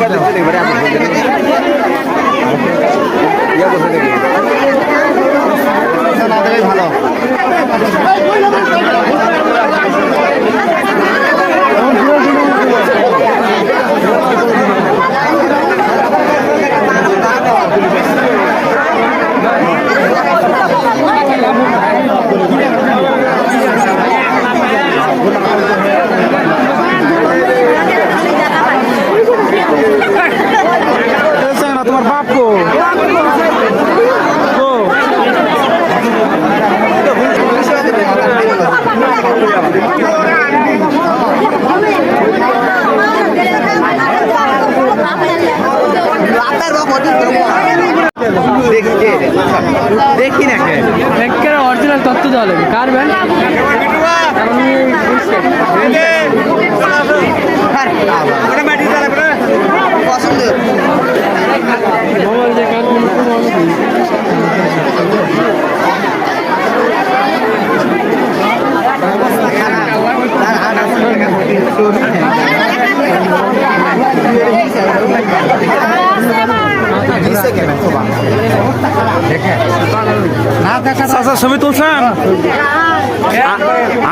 না দেখি না ব্যাংকের অরিজিনাল তত্ত্ব দেওয়া লাগবে কার পছন্দ। চাচা ছবি তুলছেন?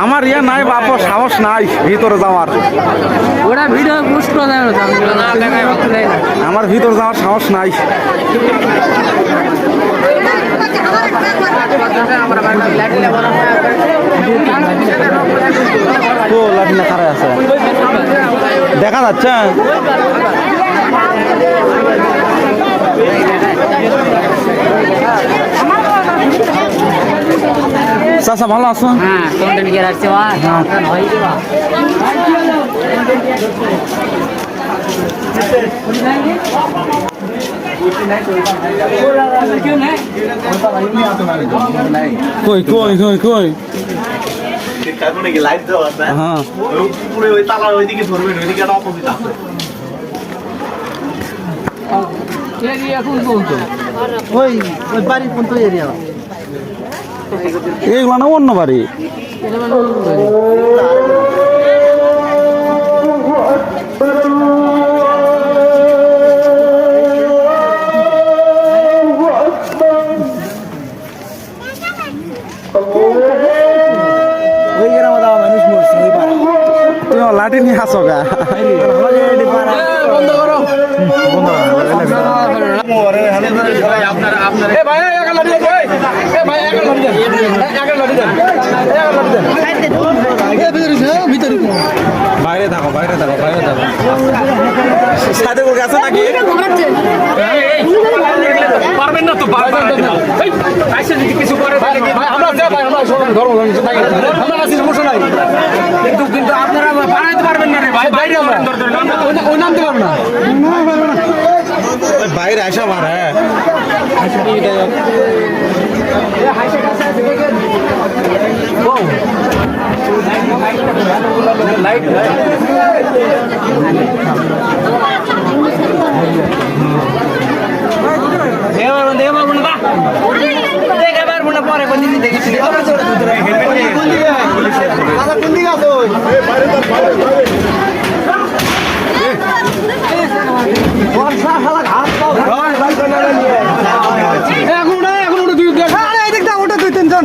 আমার ইয়ে নাই বাপ সাহস নাই ভিতরে যাওয়ার। ওরা ভিডিও পোস্ট করা আমার ভিতরে যাওয়ার সাহস নাই। আছে। দেখা যাচ্ছে? চাচা ভালো আছো? হ্যাঁ হয়ে। কই কই কই কই? কারণে কি লাইট দেওয়া আছে হ্যাঁ। পুরো ওই তালার ওইদিকে ধরবেন ওইদিকে একটা অপোজিট আছে এখন ওই ওই বাড়ির পর্যন্ত এরিয়া এইগুলো না অন্য বাড়ি? বাইরে থাকো বাইরে থাকো বাইরে থাকো সাথে ওর কাছে নাকি পারবেন না তো আইসে যদি কিছু করে আপনারা বানাইতে পারবেন না রে ভাই বাইরে ওই নামতে পারব না বাইরে আসা মারে এখন না এখন ওটা দুই দেখ আরে এই দিক দাও ওটা দুই তিনজন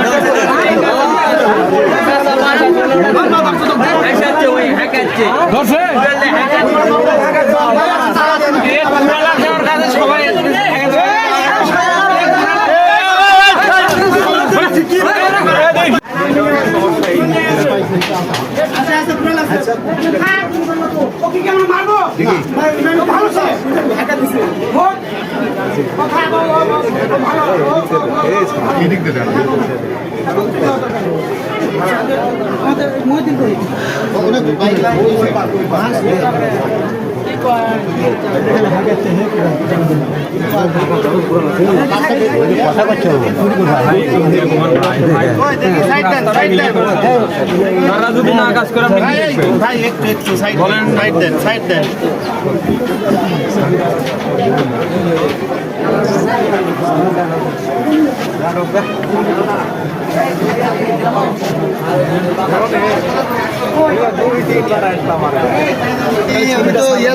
ওকে কি আমরা মারবো ভালো কথা ভালো আমাদের মহিদিন করি তারা যদি না কাজ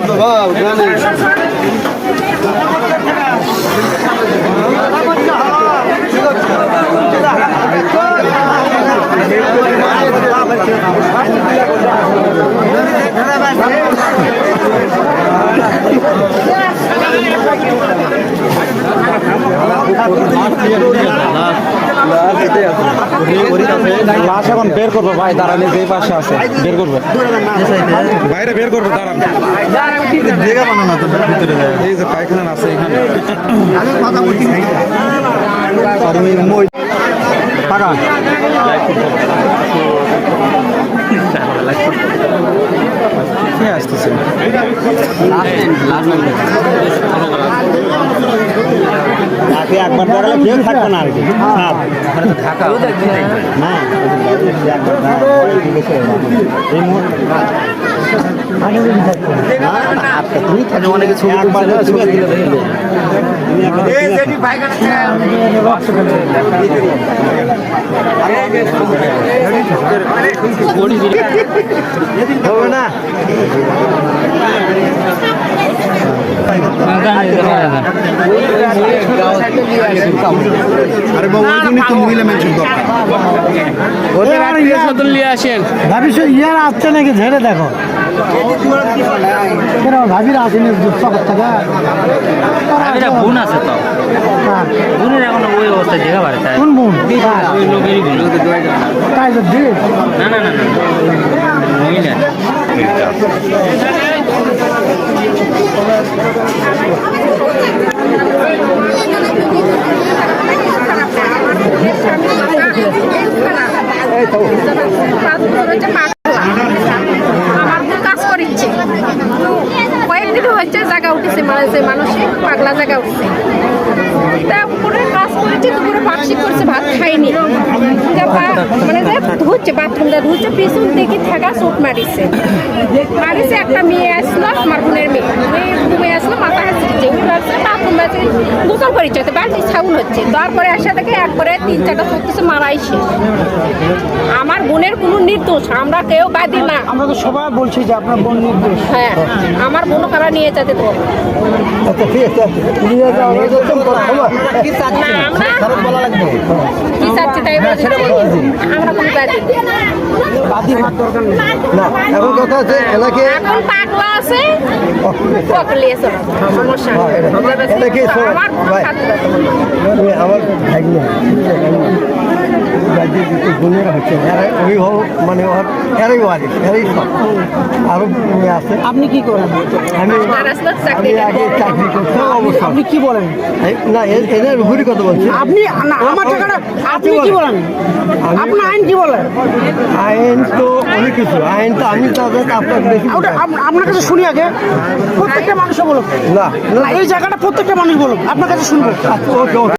বাবা গানে লাশ এখন বের করব ভাই দাঁড়ালে যে পাশে আছে বের করবে। বাইরে বের করবে দাঁড়ান। জায়গা বানানো তো ভিতরে এই যে পায়খানা আছে এখানে। কে আসতেছে? তাকে একবার দেখালে কেউ থাকবে না আর কি। না এই মুহূর্তে তুমি অনেকে ছবি একবার। হবে না আরে বাবু ওই তো মহিলা মেনশন দরকার। নিয়ে আসেন। ভাবি সে ইয়ার আসছে নাকি ঝেড়ে দেখো। কেন ভাবির আসেনি শখের থেকে এটা বোন আছে তো। বোনের এখন ওই অবস্থায় দেখা পারে তাই? কোন বোন? ওই তাই তো দিস। না না না না মহিলা। জায়গা উঠেছে মানে পাগলা জায়গা উঠছে তা উপরে কাজ করেছে দুপুরে পাকশি করছে ভাত খাইনি মানে যে ধুচ্ছে বাথরুমটা ধুচ্ছে পিছন থেকে থাকা চোট মারিছে মারিছে একটা মেয়ে আসলো আমার বোনের মেয়ে মেয়ে আসলো মাথা ভাবছে বাথরুম গোসল করেছে তো হচ্ছে। তারপরে আসা থেকে একবারে তিন চারটা মারাই শেষ। আমার বোনের কোনো নির্দোষ আমরা কেউ বাদি না। আমরা তো সবাই বলছি যে আপনার বোন নির্দোষ। হ্যাঁ আমার বোনও কারা নিয়ে যেতে তো? আছে। এখন কথা আছে এলাকে এখন পাগলা আছে চলো সমস্যা। এটা কি আমার ভাগ্নে রাজ্যে দুটো গুণের হচ্ছে এরা অভিভাবক মানে ওর এরাই ওয়ারিস এরাই সব আরও আছে আপনি কি করেন? আমি আমি আগে চাকরি করতাম অবশ্য আপনি কি বলেন? না এদের ঘুরি কথা বলছি। আপনি না আমার টাকাটা আপনি কি বলেন? আপনার আইন কি বলে? আইন তো অনেক কিছু। আইন তো আমি তো আপনাকে আপনার বেশি আপনার কাছে শুনি আগে। প্রত্যেকটা মানুষ বলুক। না না। এই জায়গাটা প্রত্যেকটা মানুষ বলুক। আপনার কাছে শুনব। আচ্ছা, ওকে ওকে।